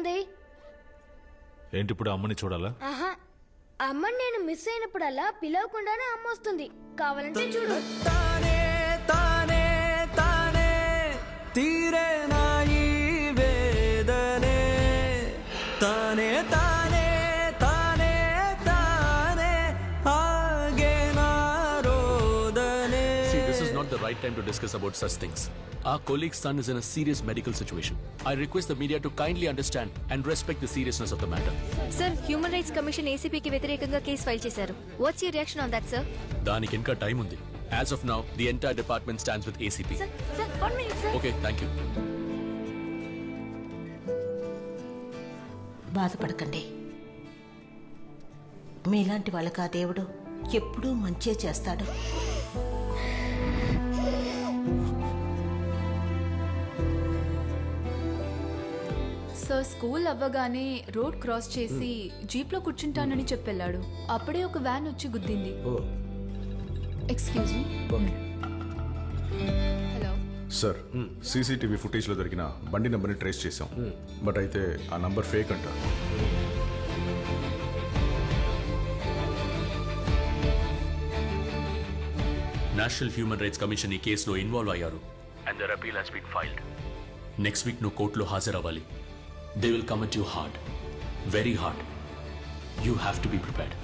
జరిగింది ఏంటి ఇప్పుడు అమ్మని చూడాలా? ఆహా అమ్మని నేను మిస్ అయినప్పుడల్లా పిలవకుండానే అమ్మ వస్తుంది. కావాలంటే చూడు. తానే తానే తానే తీరేనా to discuss about such things. Our colleague's son is in a serious medical situation. I request the media to kindly understand and respect the seriousness of the matter. Sir human rights commission ఏసీపీకి వ్యతిరేకంగా case file చేశారు what's you reaction on that sir దానికి ఇంకా time ఉంది as of now the entire department stands with ACP sir sir one minute sir okay thank you బాధపడకండి మీలాంటి వాళ్ళకి ఆ దేవుడు ఎప్పుడూ మంచే చేస్తాడు సార్ స్కూల్ అవ్వగానే రోడ్ క్రాస్ చేసి జీప్లో కూర్చుంటానని చెప్పెళ్ళాడు. అప్పుడే ఒక వ్యాన్ వచ్చి గుద్దింది. Excuse me hello sir CCTV ఫుటేజ్లో దొరికిన బండి నెంబర్ని ట్రేస్ చేశాం. బట్ అయితే ఆ నంబర్ ఫేక్ అంట. నేషనల్ హ్యూమన్ రైట్స్ కమిషన్ ఈ కేసులో ఇన్వాల్వ్ అయ్యారు. And their appeal has been filed next week నువ్వు కోర్టులో హాజరవ్వాలి. They will come at you hard very hard you have to be prepared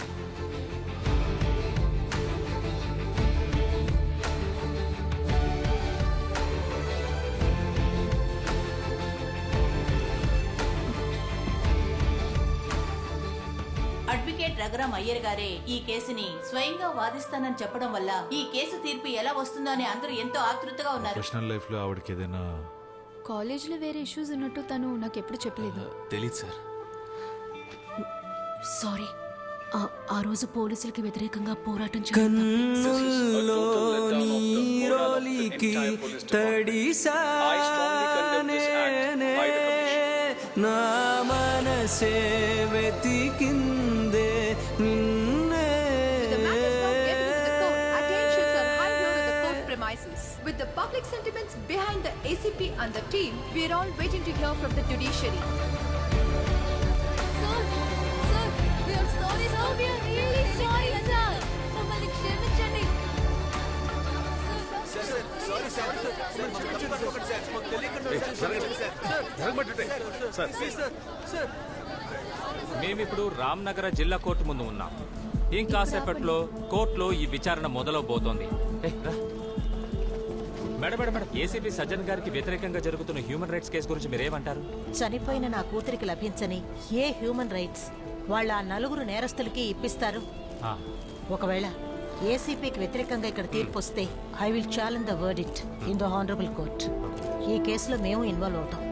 advocate Raghuram Iyer గారే ఈ కేసుని స్వయంగా వాదిస్తానని చెప్పడం వల్ల ఈ కేసు తీర్పు ఎలా వస్తుందో అని అందరూ ఎంతో ఆతృతగా ఉన్నారు. ప్రొఫెషనల్ లైఫ్లో ఆవిడకి ఏదైనా కాలేజ్లో వేరే ఇష్యూస్ ఉన్నట్టు తను నాకు ఎప్పుడు చెప్పలేదు తెలీదు సార్. సారీ ఆ రోజు పోలీసులకి వ్యతిరేకంగా పోరాటం తడిసానే నా మనసే వెతికిందే With the public sentiments behind the ACP and the team, we are all waiting to hear from the judiciary. Sir, sir, we are sorry, sir. We are really sorry, sir. మమ్మల్ని క్షమించండి మేమిప్పుడు రామ్నగర జిల్లా కోర్టు ముందు ఉన్నాం ఇంకాసేపట్లో కోర్టులో ఈ విచారణ మొదలవబోతోంది రా. Madam madam madam. ACP Sajjan గారికి వ్యతిరేకంగా జరుగుతున్న హ్యూమన్ రైట్స్ కేసు గురించి మీరేమంటారు? చనిపోయిన నా కూతురికి లభించని ఏ హ్యూమన్ రైట్స్ వాళ్ళ ఆ నలుగురు నేరస్తులకి ఇప్పిస్తారు? ఒకవేళ ఏసీపీకి వ్యతిరేకంగా ఇక్కడ తీర్పు వస్తే I will challenge the word it in the honourable court. ఈ కేసులో మేము ఇన్వాల్వ్ అవుతాం.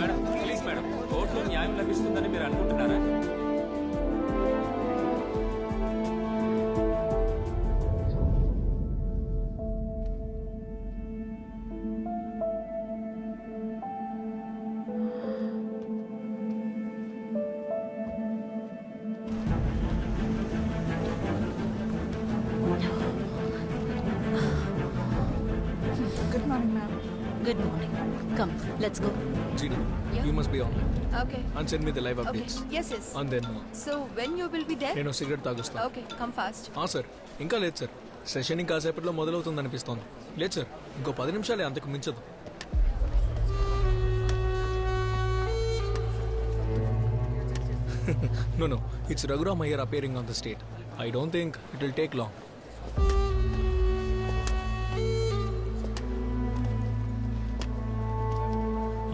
మేడం ప్లీజ్ మేడం కోర్టులో న్యాయం లభిస్తుందని మీరు అనుకుంటున్నారా? Good morning, ma'am. Good morning come let's go Gina, you must be online Okay. and send me the live Okay. updates. Yes, yes. And then, So when you will be there? నేను cigarette తాగుస్తాను Okay, come fast. ఆ sir ఇంకా లేదు sir session ఇంకాసేపట్లో మొదలవుతుంది అనిపిస్తోంది లేదు sir ఇంకో పది నిమిషాలే అంతకు మించదు no, no, it's Raghuram Iyer appearing on the state. I don't think it will take long.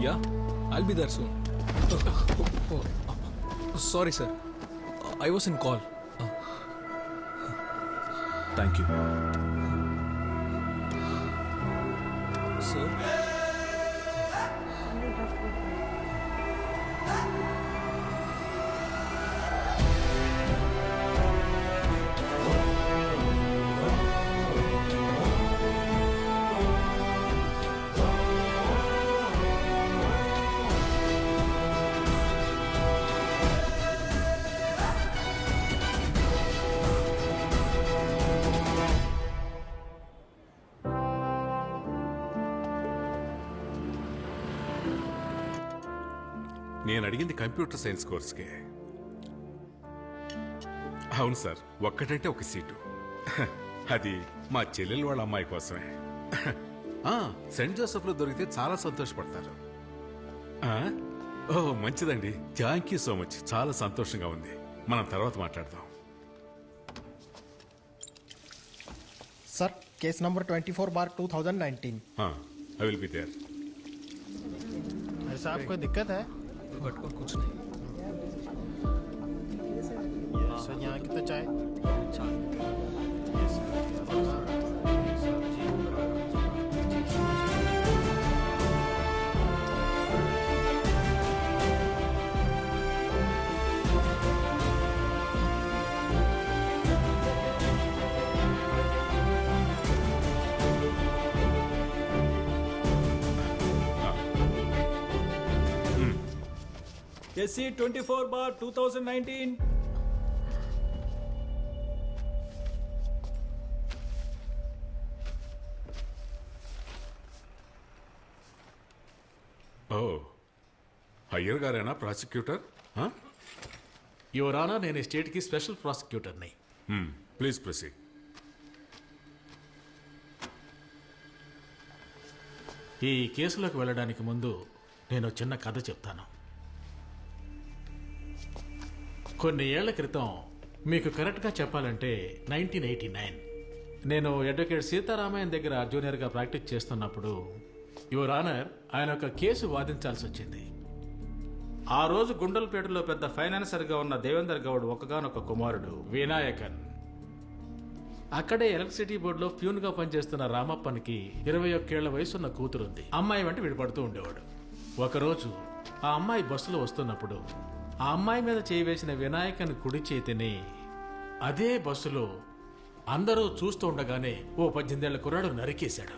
Yeah, I'll be there soon. Sorry, sir. I was in call. Thank you. Sir? నేను అడిగింది computer science కోర్స్కే అవును sir ఒక్కటంటే ఒక seat అది మా చెల్లెలు వాళ్ళ అమ్మాయి కోసమే ఆ, సెయింట్ జోసెఫ్లో దొరికితే చాలా సంతోషపడతారు ఆ? ఓ మంచిదండి థ్యాంక్ యూ సో మచ్ చాలా సంతోషంగా ఉంది మనం తర్వాత మాట్లాడదాం sir case number 24 bar 2019 I will be there ऐसा आप कोई दिक्कत है बट पर कुछ नहीं। यहाँ कितना चाय? SC twenty four bar two thousand nineteen ఓ అయ్యర్ గారేనా ప్రాసిక్యూటర్? యువర్ ఆనర్ నేను ఈ స్టేట్కి స్పెషల్ ప్రాసిక్యూటర్ని. ప్లీజ్ ప్రొసీడ్ ఈ కేసులోకి వెళ్ళడానికి ముందు నేను చిన్న కథ చెప్తాను. కొన్ని ఏళ్ళ క్రితం మీకు కరెక్ట్గా చెప్పాలంటే నైన్టీన్ ఎయిటీ నైన్. నేను అడ్వకేట్ సీతారామయ్య దగ్గర జూనియర్గా ప్రాక్టీస్ చేస్తున్నప్పుడు యువర్ ఆనర్ ఆయన ఒక కేసు వాదించాల్సి వచ్చింది. ఆ రోజు గుండెలపేటలో పెద్ద ఫైనాన్సర్గా ఉన్న దేవేందర్ గౌడ్ ఒకగానొక కుమారుడు వినాయకన్. అక్కడే ఎలక్ట్రిసిటీ బోర్డులో ప్యూన్గా పనిచేస్తున్న రామప్పనికి ఇరవై ఒక్కేళ్ళ వయసున్న కూతురుంది. అమ్మాయి వెంట విడిపడుతూ ఉండేవాడు. ఒకరోజు ఆ అమ్మాయి బస్సులో వస్తున్నప్పుడు ఆ అమ్మాయి మీద చేయి వేసిన వినాయకన్ కుడి చేతిని అదే బస్సులో అందరూ చూస్తూ ఉండగానే ఓ పద్దెనిమిదేళ్ళ కుర్రాడు నరికేశాడు.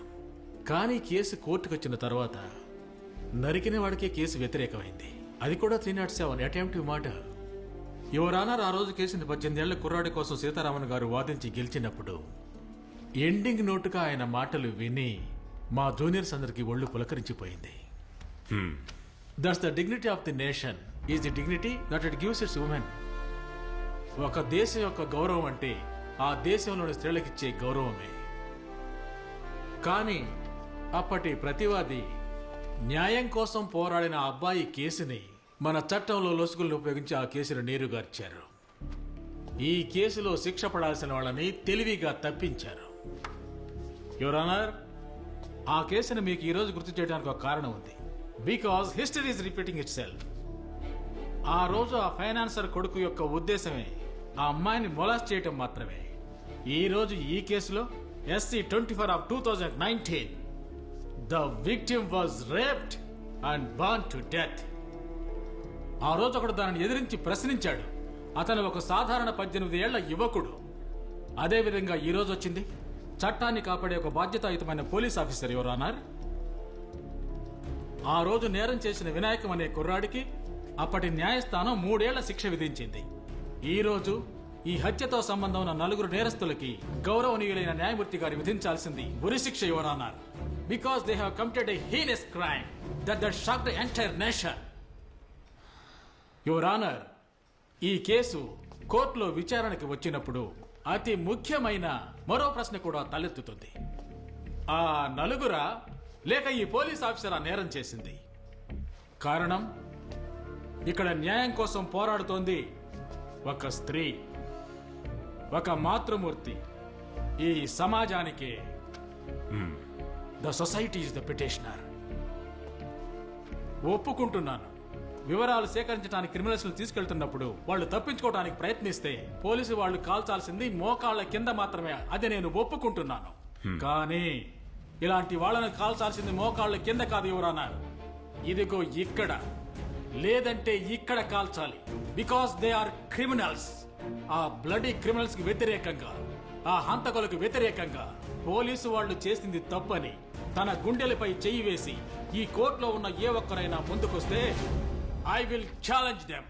కానీ కేసు కోర్టుకొచ్చిన తర్వాత నరికిన వాడికే కేసు వ్యతిరేకమైంది. అది కూడా త్రీ నాట్ సెవెన్ అటెంప్టివ్ మాట యువరానర్ ఆ రోజు కేసుని పద్దెనిమిదేళ్ళ కుర్రాడి కోసం సీతారామన్ గారు వాదించి గెలిచినప్పుడు ఎండింగ్ నోటుగా ఆయన మాటలు విని మా జూనియర్స్ అందరికీ ఒళ్ళు పులకరించిపోయింది. That's the dignity of the nation is the dignity that it gives its women ఒక దేశం యొక్క గౌరవం అంటే ఆ దేశంలోని స్త్రీలకిచ్చే గౌరవమే. కానీ అప్పటి ప్రతివాది న్యాయం కోసం పోరాడిన అబ్బాయి కేసుని మన చట్టంలో లొసుగులను ఉపయోగించి ఆ కేసును నేరుగార్చారు ఈ కేసులో శిక్ష పడాల్సిన వాళ్ళని తెలివిగా తప్పించారు. యువరానర్ ఆ కేసును మీకు ఈరోజు గుర్తు చేయడానికి ఒక కారణం ఉంది. Because history is repeating itself ఆ రోజు ఆ ఫైనాన్సర్ కొడుకు యొక్క ఉద్దేశమే ఆ అమ్మాయిని మొలాస్ చేయటం మాత్రమే. ఈ రోజు ఈ కేసులో SC twenty four of two thousand nineteen. The victim was raped and burnt to death. ఆ రోజు ఒకడు దానిని ఎదిరించి ప్రశ్నించాడు. అతను ఒక సాధారణ పద్దెనిమిది ఏళ్ళ యువకుడు. అదేవిధంగా ఈ రోజు వచ్చింది. చట్టాన్ని కాపాడే ఒక బాధ్యతాయుతమైన పోలీస్ ఆఫీసర్ ఎవరన్నారు ఆ రోజు నేరం చేసిన వినాయకం అనే కుర్రాడికి అప్పటి న్యాయస్థానం మూడేళ్ళ శిక్ష విధించింది. ఈ రోజు ఈ హత్యతో సంబంధం ఉన్న నలుగురు నేరస్తులకి గౌరవనీయులైన న్యాయమూర్తి గారు విధించాల్సింది ఉరిశిక్ష శిక్ష because they have committed a heinous crime that that shock the entire nation your honour ఈ కేసు కోర్టులో విచారణకి వచ్చినప్పుడు అతి ముఖ్యమైన మరో ప్రశ్న కూడా తలెత్తుతుంది. ఆ నలుగురా లేక ఈ పోలీస్ ఆఫీసరా నేరం చేసింది? కారణం? ఇక్కడ న్యాయం కోసం పోరాడుతోంది ఒక స్త్రీ ఒక మాతృమూర్తి. ఈ సమాజానికి the society is the petitioner ఒప్పుకుంటున్నాను. వివరాలు సేకరించడానికి క్రిమినల్స్ తీసుకెళ్తున్నప్పుడు వాళ్ళు తప్పించుకోవడానికి ప్రయత్నిస్తే పోలీసు వాళ్ళు కాల్చాల్సింది మోకాళ్ళ కింద మాత్రమే. అది నేను ఒప్పుకుంటున్నాను. కానీ ఇలాంటి వాళ్ళని కాల్చాల్సింది మోకాళ్ళ కింద కాదు ఎవరన్నారు ఇదిగో ఇక్కడ. లేదంటే ఇక్కడ కాల్చాలి. బికాస్ దే ఆర్ క్రిమినల్స్ ఆ బ్లడీ క్రిమినల్స్కి వ్యతిరేకంగా ఆ హంతకులకు వ్యతిరేకంగా పోలీసు వాళ్ళు చేసింది తప్పని తన గుండెలపై చెయ్యి వేసి ఈ కోర్టులో ఉన్న ఏ ఒక్కరైనా ముందుకొస్తే ఐ విల్ ఛాలెంజ్ దెమ్